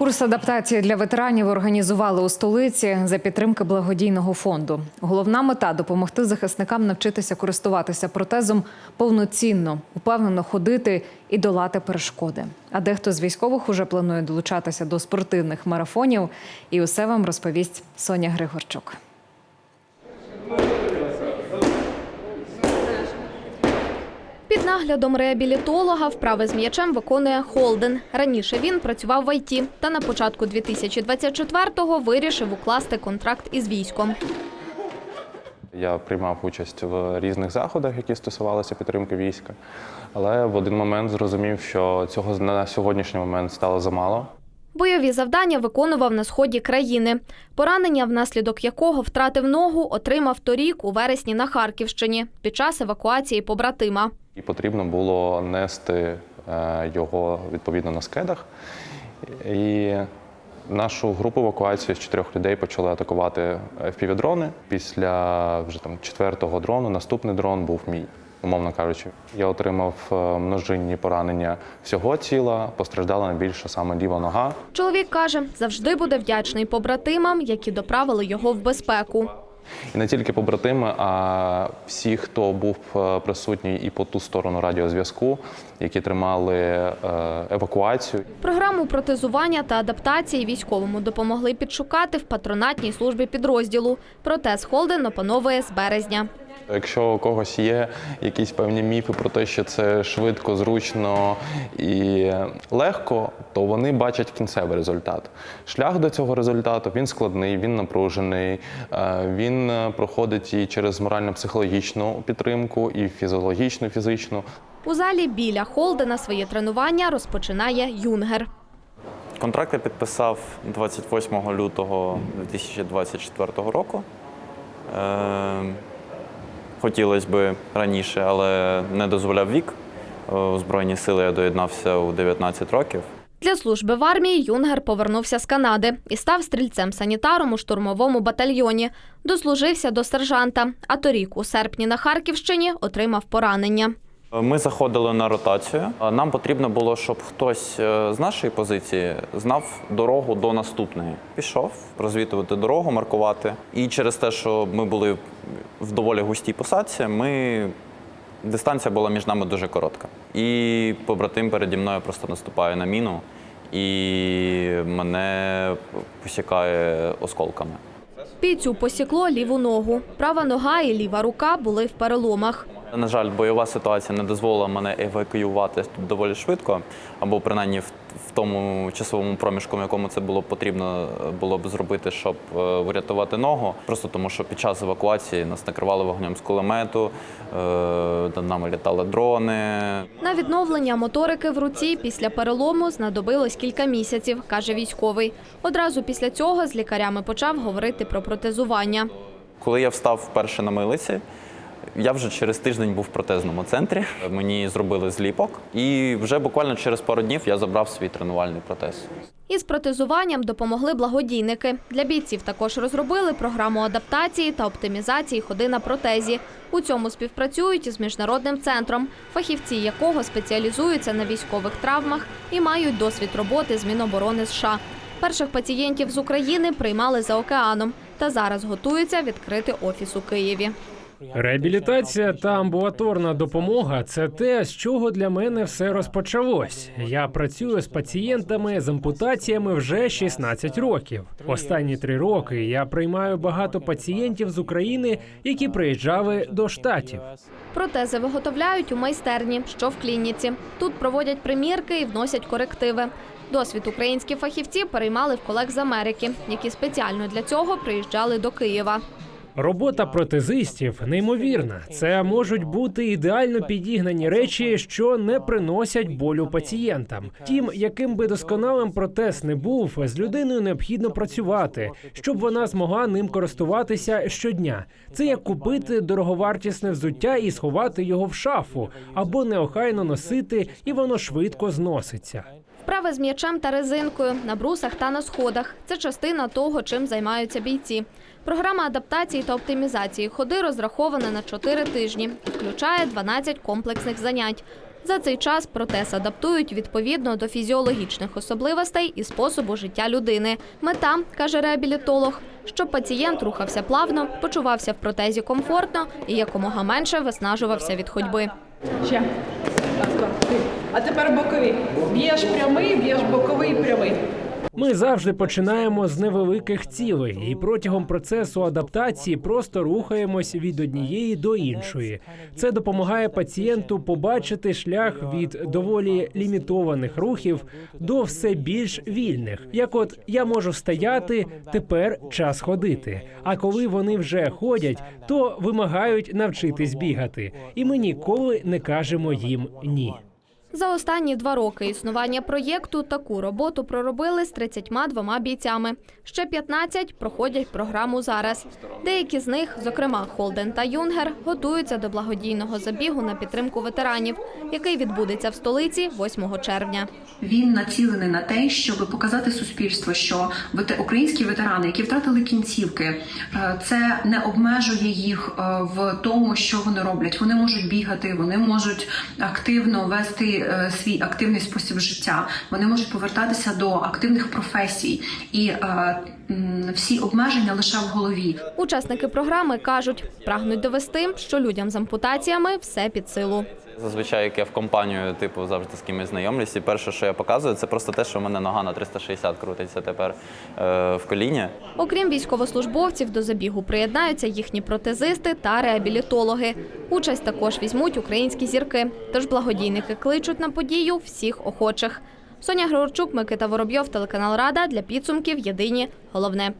Курс адаптації для ветеранів організували у столиці за підтримки благодійного фонду. Головна мета допомогти захисникам навчитися користуватися протезом повноцінно, упевнено ходити і долати перешкоди. А дехто з військових уже планує долучатися до спортивних марафонів. І усе вам розповість Соня Григорчук. Під наглядом реабілітолога вправи з м'ячем виконує Холден. Раніше він працював в ІТ та на початку 2024-го вирішив укласти контракт із військом. Я приймав участь в різних заходах, які стосувалися підтримки війська, але в один момент зрозумів, що цього на сьогоднішній момент стало замало. Бойові завдання виконував на сході країни. Поранення, внаслідок якого втратив ногу, отримав торік у вересні на Харківщині під час евакуації побратима. І потрібно було нести е, його відповідно на скедах. І нашу групу евакуації з чотирьох людей почали атакувати FPV-дрони. Після вже там четвертого дрону наступний дрон був мій. Умовно кажучи, я отримав е, множинні поранення всього тіла, постраждала найбільше саме ліва нога. Чоловік каже, завжди буде вдячний побратимам, які доправили його в безпеку. І не тільки побратими, а всі, хто був е, присутній і по ту сторону радіозв'язку, які тримали е, евакуацію. Програму протезування та адаптації військовому допомогли підшукати в патронатній службі підрозділу. Протез Холден опановує з березня. Якщо у когось є якісь певні міфи про те, що це швидко, зручно і легко, то вони бачать кінцевий результат. Шлях до цього результату він складний, він напружений, е, він проходить і через морально-психологічну підтримку, і фізіологічну, фізичну. У залі біля Холдена своє тренування розпочинає Юнгер. Контракт я підписав 28 лютого 2024 року. Е, хотілося б раніше, але не дозволяв вік. Е, У Збройні сили я доєднався у 19 років. Для служби в армії Юнгер повернувся з Канади і став стрільцем-санітаром у штурмовому батальйоні. Дослужився до сержанта, а торік, у серпні на Харківщині, отримав поранення. Ми заходили на ротацію. Нам потрібно було, щоб хтось е, з нашої позиції знав дорогу до наступної. Пішов розвітувати дорогу, маркувати. І через те, що ми були в доволі густій посадці, ми дистанція була між нами дуже коротка. І побратим переді мною просто наступає на міну і мене посікає осколками. Бійцю посікло ліву ногу. Права нога і ліва рука були в переломах. На жаль, бойова ситуація не дозволила мене евакуювати доволі швидко, або принаймні в, в тому часовому проміжку, в якому це було потрібно е, було б зробити, щоб е, врятувати ногу. Просто тому, що під час евакуації нас накривали вогнем з кулемету, е, над нами літали дрони. На відновлення моторики в руці після перелому знадобилось кілька місяців, каже військовий. Одразу після цього з лікарями почав говорити про протезування. Коли я встав вперше на милиці, я вже через тиждень був в протезному центрі. Мені зробили зліпок, і вже буквально через пару днів я забрав свій тренувальний протез. Із протезуванням допомогли благодійники. Для бійців також розробили програму адаптації та оптимізації ходи на протезі. У цьому співпрацюють із міжнародним центром, фахівці якого спеціалізуються на військових травмах і мають досвід роботи з Міноборони США. Перших пацієнтів з України приймали за океаном та зараз готуються відкрити офіс у Києві. Реабілітація та амбулаторна допомога це те, з чого для мене все розпочалось. Я працюю з пацієнтами з ампутаціями вже 16 років. Останні три роки я приймаю багато пацієнтів з України, які приїжджали до штатів. Протези виготовляють у майстерні, що в клініці. Тут проводять примірки і вносять корективи. Досвід українські фахівці переймали в колег з Америки, які спеціально для цього приїжджали до Києва. Робота протезистів неймовірна. Це можуть бути ідеально підігнані речі, що не приносять болю пацієнтам. Тім, яким би досконалим протез не був, з людиною необхідно працювати, щоб вона змогла ним користуватися щодня. Це як купити дороговартісне взуття і сховати його в шафу, або неохайно носити, і воно швидко зноситься. Вправи з м'ячем та резинкою на брусах та на сходах. Це частина того, чим займаються бійці. Програма адаптації та оптимізації ходи розрахована на 4 тижні включає 12 комплексних занять. За цей час протез адаптують відповідно до фізіологічних особливостей і способу життя людини. Мета, каже реабілітолог, щоб пацієнт рухався плавно, почувався в протезі комфортно і якомога менше виснажувався від ходьби. Ще. А тепер бокові. Б'єш прямий, б'єш боковий, прямий. Ми завжди починаємо з невеликих цілей, і протягом процесу адаптації просто рухаємось від однієї до іншої. Це допомагає пацієнту побачити шлях від доволі лімітованих рухів до все більш вільних. Як от я можу стояти, тепер час ходити. А коли вони вже ходять, то вимагають навчитись бігати, і ми ніколи не кажемо їм ні. За останні два роки існування проєкту таку роботу проробили з 32 бійцями. Ще 15 проходять програму зараз. Деякі з них, зокрема Холден та Юнгер, готуються до благодійного забігу на підтримку ветеранів, який відбудеться в столиці 8 червня. Він націлений на те, щоб показати суспільству, що українські ветерани, які втратили кінцівки, е, це не обмежує їх е, в тому, що вони роблять. Вони можуть бігати, вони можуть активно вести е, свій активний спосіб життя. Вони можуть повертатися до активних професій, і е, всі обмеження лише в голові. Учасники програми кажуть, прагнуть довести, що людям з ампутаціями все під силу. Зазвичай, як я в компанію, типу, завжди з кимось знайомлюсь, і перше, що я показую, це просто те, що в мене нога на 360 крутиться тепер е, в коліні. Окрім військовослужбовців, до забігу приєднаються їхні протезисти та реабілітологи. Участь також візьмуть українські зірки. Тож благодійники кличуть на подію всіх охочих. Соня Григорчук, Микита Воробйов, телеканал Рада для підсумків. Єдині головне.